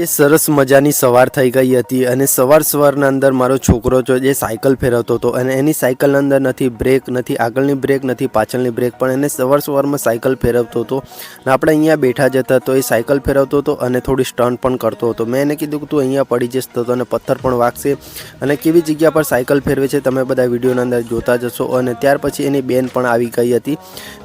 જે સરસ મજાની સવાર થઈ ગઈ હતી અને સવાર સવારના અંદર મારો છોકરો જો જે સાયકલ ફેરવતો હતો અને એની સાયકલના અંદર નથી બ્રેક, નથી આગળની બ્રેક, નથી પાછળની બ્રેક, પણ એને સવાર સવારમાં સાયકલ ફેરવતો હતો. અને આપણે અહીંયા બેઠા જતા તો એ સાયકલ ફેરવતો હતો અને થોડી સ્ટન્ટ પણ કરતો હતો. મેં એને કીધું કે તું અહીંયા પડી જશ તો તને પથ્થર પણ વાગશે અને કેવી જગ્યા પર સાયકલ ફેરવે છે તમે બધા વિડીયોના અંદર જોતા જશો. અને ત્યાર પછી એની બેન પણ આવી ગઈ હતી.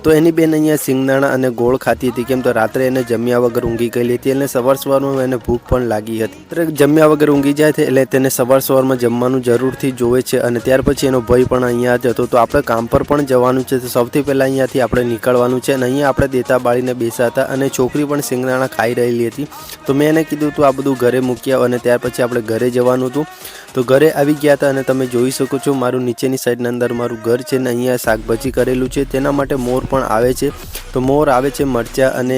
તો એની બેન અહીંયા સિંગદાણા અને ગોળ ખાતી હતી. કેમ તો રાત્રે એને જમ્યા વગર ઊંઘી ગયેલી હતી અને સવાર સવારમાં એને ભૂખ પણ લાગી હતી. જમ્યા વગર ઊંઘી જાય છે એટલે તેને સવાર સવારમાં જમવાનું જરૂરથી જોવે છે અને ત્યાર પછી એનો ભય પણ અહીંયા જ હતો. તો આપણે કામ પર પણ જવાનું છે. તો સૌથી પહેલાં અહીંયાથી આપણે નીકળવાનું છે અને અહીંયા આપણે દેતા બાળીને બેસા હતા અને છોકરી પણ સિંગદાણા ખાઈ રહેલી હતી. તો મેં એને કીધું, તું આ બધું ઘરે મૂક્યા અને ત્યાર પછી આપણે ઘરે જવાનું હતું. તો ઘરે આવી ગયા હતા અને તમે જોઈ શકો છો મારું નીચેની સાઈડની અંદર મારું ઘર છે ને અહીંયા શાકભાજી કરેલું છે. તેના માટે મોર પણ આવે છે. તો મોર આવે છે મરચાં અને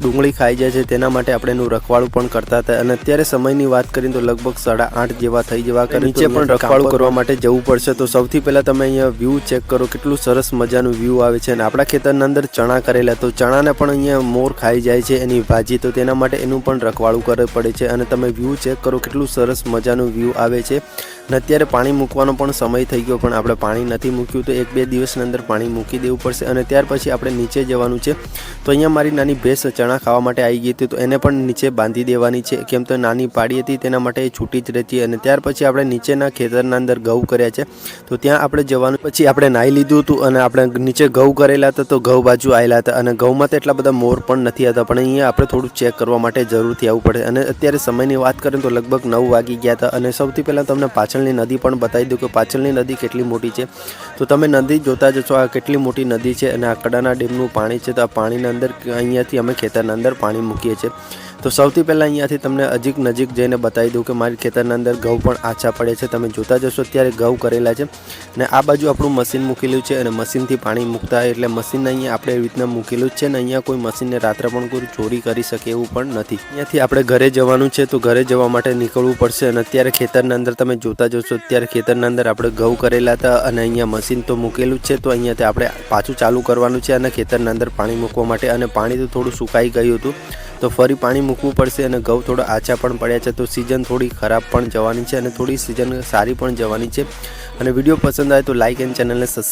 ડુંગળી ખાઈ જાય છે. તેના માટે આપણે એનું રખવાડું પણ કરતા હતા અને અત્યારે સમયની વાત કરીએ તો લગભગ સાડા આઠ જેવા થઈ જવા કરે નીચે પણ રખવાળું કરવા માટે જવું પડશે. તો સૌથી પહેલાં તમે અહીંયા વ્યૂ ચેક કરો કેટલું સરસ મજાનું વ્યૂ આવે છે. અને આપણા ખેતરના અંદર ચણા કરેલા તો ચણાને પણ અહીંયા મોર ખાઈ જાય છે એની ભાજી. તો તેના માટે એનું પણ રખવાળું કરવું પડે છે. અને તમે વ્યૂ ચેક કરો કેટલું સરસ મજાનું વ્યૂ આવે છે. અને અત્યારે પાણી મૂકવાનો પણ સમય થઈ ગયો પણ આપણે પાણી નથી મૂક્યું. તો એક બે દિવસની અંદર પાણી મૂકી દેવું પડશે. અને ત્યાર પછી આપણે નીચે જવાનું છે. તો અહીંયા મારી નાની ભેંસ ચણા ખાવા માટે આવી ગઈ હતી. તો એને પણ નીચે બાંધી દેવાની છે, કેમ તો નાની પાડી હતી, તેના માટે એ છૂટી જ રહેતી અને ત્યાર પછી આપણે નીચેના ખેતરના અંદર ઘઉં કર્યા છે. તો ત્યાં આપણે જવાનું, પછી આપણે નાહી લીધું હતું અને આપણે નીચે ઘઉં કરેલા હતા, તો ઘઉં બાજુ આવેલા હતા અને ઘઉંમાં તો એટલા બધા મોર પણ નથી હતા પણ અહીંયા આપણે થોડું ચેક કરવા માટે જરૂરથી આવવું પડે. અને અત્યારે સમયની વાત કરીએ તો લગભગ નવ વાગી ગયા હતા અને સૌથી પહેલાં તમને પાછળની નદી પણ બતાવી દઉં કે પાછળની નદી કેટલી મોટી છે. તો તમે નદી જોતા જશો આ કેટલી મોટી નદી છે અને આ કડાના ડેમનું પાણી છે, તો આ પાણીના અંદર, અહીંયાથી અમે ખેતરના અંદર પાણી મૂકીએ છીએ. તો સૌથી પહેલાં અહીંયાથી તમને અજીક નજીક જઈને બતાવી દઉં કે મારી ખેતરના અંદર ઘઉં પણ આછા પડે છે. તમે જોતા જશો અત્યારે ઘઉં કરેલા છે અને આ બાજુ આપણું મશીન મૂકેલું છે અને મશીનથી પાણી મૂકતા એટલે મશીન અહીંયા આપણે એવી રીતના મૂકેલું જ છે ને અહીંયા કોઈ મશીનને રાત્રે પણ કોઈ ચોરી કરી શકે એવું પણ નથી. અહીંયાથી આપણે ઘરે જવાનું છે તો ઘરે જવા માટે નીકળવું પડશે અને અત્યારે ખેતરના અંદર તમે જોતા જશો અત્યારે ખેતરના અંદર આપણે ઘઉં કરેલા હતા અને અહીંયા મશીન તો મૂકેલું છે તો અહીંયાથી આપણે પાછું ચાલુ કરવાનું છે અને ખેતરના અંદર પાણી મૂકવા માટે અને પાણી તો થોડું સુકાઈ ગયું હતું તો ફરી પાણી મૂકવું પડશે અને ઘઉં થોડા આછા પણ પડ્યા છે. તો સિઝન થોડી ખરાબ પણ જવાની છે અને થોડી સિઝન સારી પણ જવાની છે. અને વીડિયો પસંદ આવે તો લાઇક એન્ડ ચેનલને સબસ્ક્રાઈબ